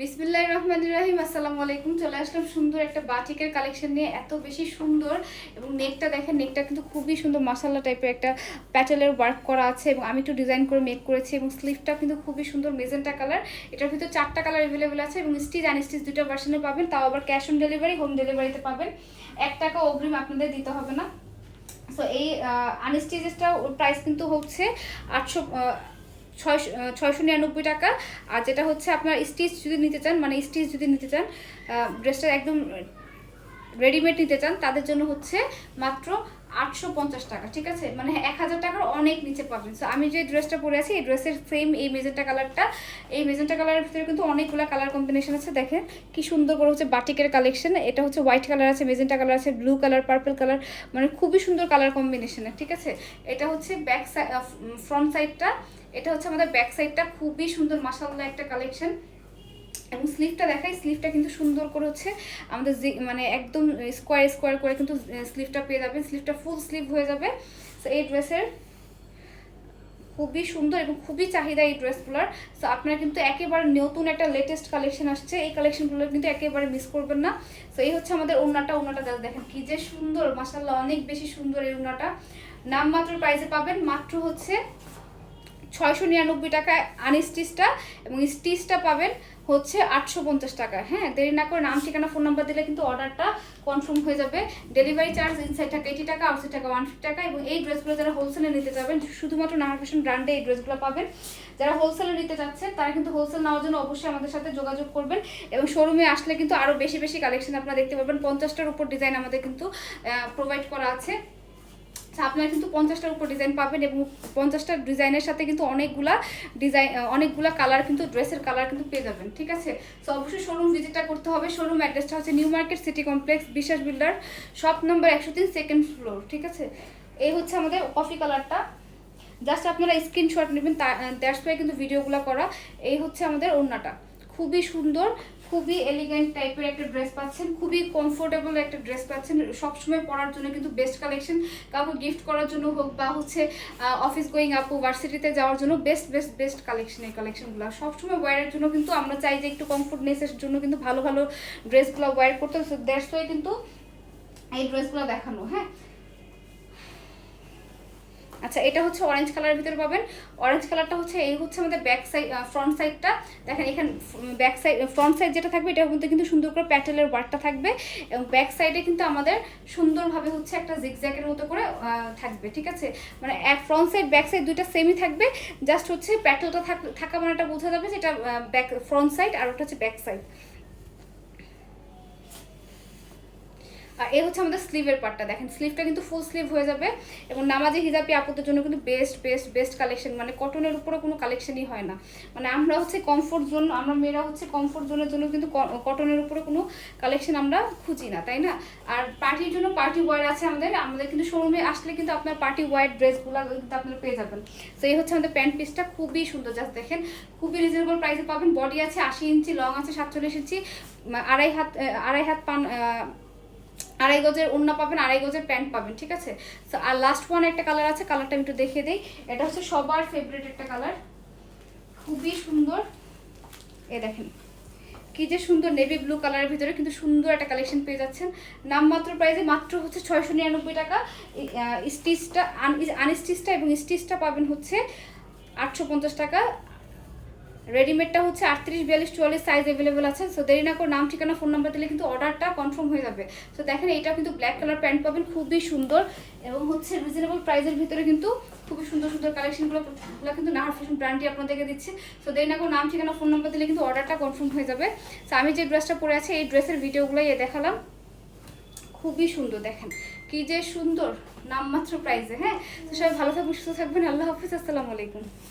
বিসমিল্লাহ রহমান রাহিম, আসসালামু আলাইকুম। চলে আসলাম সুন্দর একটা বাটিকের কালেকশন নিয়ে, এত বেশি সুন্দর। এবং নেকটা দেখেন নেকটা কিন্তু খুবই সুন্দর মশালা টাইপের একটা প্যাটেলের ওয়ার্ক করা আছে। এবং আমি একটু ডিজাইন করে মেক করেছি এবং স্লিভটা কিন্তু খুবই সুন্দর মেজেন্টা কালার এটার ভিতরে চারটা কালার অ্যাভেলেবেল আছে এবং স্টিচ আনস্টিচ দুটো ভার্সনে পাবেন। তাও আবার ক্যাশ অন ডেলিভারি হোম ডেলিভারিতে পাবেন। এক টাকা অগ্রিম আপনাদের দিতে হবে না। সো এই আনস্টিচেসটা প্রাইস কিন্তু হচ্ছে আটশো ছয়শো ছয়শো নিরানব্বই টাকা। আর যেটা হচ্ছে আপনার স্টিচ যদি নিতে চান মানে স্টিচ যদি নিতে চান ড্রেসটা একদম রেডিমেড নিতে চান, তাদের জন্য হচ্ছে মাত্র আটশো পঞ্চাশ টাকা, ঠিক আছে? মানে এক হাজার টাকার অনেক নিচে পাবেন। সো আমি যে ড্রেসটা পরে আছি, এই ড্রেসের সেম এই মেজেন্টা কালারটা এই মেজেন্টা কালারের ভিতরে কিন্তু অনেকগুলো কালার কম্বিনেশন আছে, দেখেন। কি সুন্দর করে হচ্ছে বাটিকের কালেকশন এটা হচ্ছে হোয়াইট কালার আছে মেজেন্টা কালার আছে ব্লু কালার পার্পল কালার মানে খুবই সুন্দর কালার কম্বিনেশনের ঠিক আছে? এটা হচ্ছে ব্যাক সাইড ফ্রন্ট সাইডটা এটা হচ্ছে আমাদের ব্যাক সাইডটা খুবই সুন্দর মাসাল্লাহ একটা কালেকশন এবং স্লিভটা দেখাই স্লিভটা কিন্তু সুন্দর করে হচ্ছে আমাদের যে মানে একদম স্কোয়ার স্কোয়ার করে কিন্তু স্লিভটা পেয়ে যাবেন। স্লিভটা ফুল স্লিভ হয়ে যাবে। সো এই ড্রেসের খুবই সুন্দর এবং খুবই চাহিদা এই ড্রেসগুলোর সো আপনারা কিন্তু একেবারে নতুন একটা লেটেস্ট কালেকশন আসছে। এই কালেকশনগুলো কিন্তু একেবারে মিস করবেন না। সো এই হচ্ছে আমাদের ওনাটা ওনাটা দেখেন কি যে সুন্দর। মাসাল্লাহ অনেক বেশি সুন্দর এই ওনাটা নামমাত্র প্রাইজে পাবেন। মাত্র হচ্ছে ছয়শো নিরানব্বই টাকায় আনস্টিচটা এবং স্টিচটা পাবেন হচ্ছে আটশো পঞ্চাশ টাকা। হ্যাঁ দেরি না করে নাম, ঠিকানা, ফোন নাম্বার দিলে কিন্তু অর্ডারটা কনফার্ম হয়ে যাবে। ডেলিভারি চার্জ ইনসাইড টাকা এইটি টাকা আউটসাইড টাকা ওয়ান ফিফটি টাকা এবং এই ড্রেসগুলো যারা হোলসেলে নিতে যাবেন, শুধুমাত্র নাহার ফ্যাশন ব্র্যান্ডে এই ড্রেসগুলো পাবেন। যারা হোলসেলে নিতে চাচ্ছেন তারা কিন্তু হোলসেল নেওয়ার জন্য অবশ্যই আমাদের সাথে যোগাযোগ করবেন এবং শোরুমে আসলে কিন্তু আরও বেশি বেশি কালেকশন আপনারা দেখতে পাবেন পঞ্চাশটার উপর ডিজাইন আমাদের কিন্তু প্রোভাইড করা আছে। আপনারা কিন্তু পঞ্চাশটার উপর ডিজাইন পাবেন এবং পঞ্চাশটা ডিজাইনের সাথে কিন্তু অনেকগুলা ডিজাইন অনেকগুলা কালার কিন্তু ড্রেসের কালার কিন্তু পেয়ে যাবেন, ঠিক আছে? সো অবশ্যই শোরুম ভিজিটটা করতে হবে। শোরুম অ্যাড্রেসটা হচ্ছে new market city complex Biswas builder shop number একশো তিন সেকেন্ড ফ্লোর ঠিক আছে? এই হচ্ছে আমাদের কফি কালারটা জাস্ট আপনারা স্ক্রিনশট নেবেন দ্যাটস ওয়াই কিন্তু ভিডিওগুলো করা। এই হচ্ছে আমাদের ওড়নাটা। খুবই সুন্দর, খুবই এলিগেন্ট টাইপের একটা ড্রেস পাচ্ছেন, খুবই কমফোর্টেবল একটা ড্রেস পাচ্ছেন। সবসময় পরার জন্য কিন্তু বেস্ট কালেকশন কাউকে গিফট করার জন্য হোক বা হচ্ছে অফিস গোয়িং আপু ভার্সিটিতে যাওয়ার জন্য বেস্ট বেস্ট বেস্ট কালেকশন এই কালেকশনগুলো সবসময় ওয়ারের জন্য কিন্তু আমরা চাই যে একটু কমফোর্টনেসের জন্য কিন্তু ভালো ভালো ড্রেসগুলো ওয়ার করতে। দ্যাটস ওয়াই কিন্তু এই ড্রেসগুলো দেখানো হ্যাঁ? আচ্ছা এটা হচ্ছে অরেঞ্জ কালারের ভিতরে পাবেন। অরেঞ্জ কালারটা হচ্ছে এই হচ্ছে আমাদের ব্যাক সাইড ফ্রন্ট সাইডটা দেখেন এখানে ব্যাক সাইড ফ্রন্ট সাইড যেটা থাকবে, এটার মধ্যে কিন্তু সুন্দর করে প্যাটেলের ওয়ার্কটা থাকবে। এবং ব্যাক সাইডে কিন্তু আমাদের সুন্দরভাবে হচ্ছে একটা জিগজ্যাকের মতো করে থাকবে, ঠিক আছে? মানে এক ফ্রন্ট সাইড ব্যাক সাইড দুইটা সেমই থাকবে। জাস্ট হচ্ছে প্যাটেলটা থাকা মানে এটা বোঝা যাবে যেটা ব্যাক ফ্রন্ট সাইড আর ওটা হচ্ছে ব্যাক সাইড আর এই হচ্ছে আমাদের স্লিভের পার্টটা দেখেন স্লিভটা কিন্তু ফুল স্লিভ হয়ে যাবে এবং নামাজি হিজাবি আপুদের জন্য কিন্তু বেস্ট বেস্ট বেস্ট কালেকশন মানে কটনের উপরে কোনো কালেকশনই হয় না। মানে আমরা হচ্ছে কমফোর্ট জোন আমরা মেয়েরা হচ্ছে কমফোর্ট জোনের জন্য কিন্তু কটনের উপরে কোনো কালেকশন আমরা খুঁজি না, তাই না? আর পার্টির জন্য পার্টি ওয়ার আছে আমাদের। আমাদের কিন্তু শোরুমে আসলে কিন্তু আপনার পার্টি ওয়ার ড্রেসগুলো কিন্তু আপনারা পেয়ে যাবেন। তো এই হচ্ছে আমাদের প্যান্ট পিসটা খুবই সুন্দর। জাস্ট দেখেন, খুবই রিজনেবল প্রাইসে পাবেন। বডি আছে আশি ইঞ্চি লং আছে সাতচল্লিশ ইঞ্চি আড়াই হাত আড়াই হাত পান আড়াই গজের ওড়না পাবেন, আড়াই গজের প্যান্ট পাবেন, ঠিক আছে? আর লাস্ট ওয়ান একটা কালার আছে কালারটা একটু দেখে দিই। এটা হচ্ছে সবার ফেভারিট একটা কালার খুবই সুন্দর। এ দেখেন, কি যে সুন্দর নেভি ব্লু কালারের ভিতরে কিন্তু সুন্দর একটা কালেকশন পেয়ে যাচ্ছেন। নামমাত্র প্রাইসে মাত্র হচ্ছে ছয়শো নিরানব্বই টাকা। স্টিচটা আনস্টিচটা এবং স্টিচটা পাবেন হচ্ছে আটশো পঞ্চাশ টাকা। রেডিমেডটা হচ্ছে আটত্রিশ, বিয়াল্লিশ, চুয়াল্লিশ সাইজ অ্যাভেলেবেল আছে। সো দেরি না করে নাম, ঠিকানা ফোন নাম্বার দিলে কিন্তু অর্ডারটা কনফার্ম হয়ে যাবে। সো দেখেন এটা কিন্তু ব্ল্যাক কালার প্যান্ট পাবেন, খুবই সুন্দর। এবং হচ্ছে রিজনেবল প্রাইসের ভিতরে কিন্তু খুবই সুন্দর সুন্দর কালেকশনগুলো কিন্তু নাহার ফ্যাশন ব্র্যান্ডটি আপনাদেরকে দিচ্ছে। সো দেরি না করে নাম, ঠিকানা ফোন নাম্বার দিলে কিন্তু অর্ডারটা কনফার্ম হয়ে যাবে। সো আমি যে ড্রেসটা পরে আছি, এই ড্রেসের ভিডিওগুলোই দেখালাম। খুবই সুন্দর, দেখেন। কি যে সুন্দর, নামমাত্র প্রাইসে হ্যাঁ? তো সবাই ভালো থাকবেন, সুস্থ থাকবেন। আল্লাহ হাফিজ, আসসালামু আলাইকুম।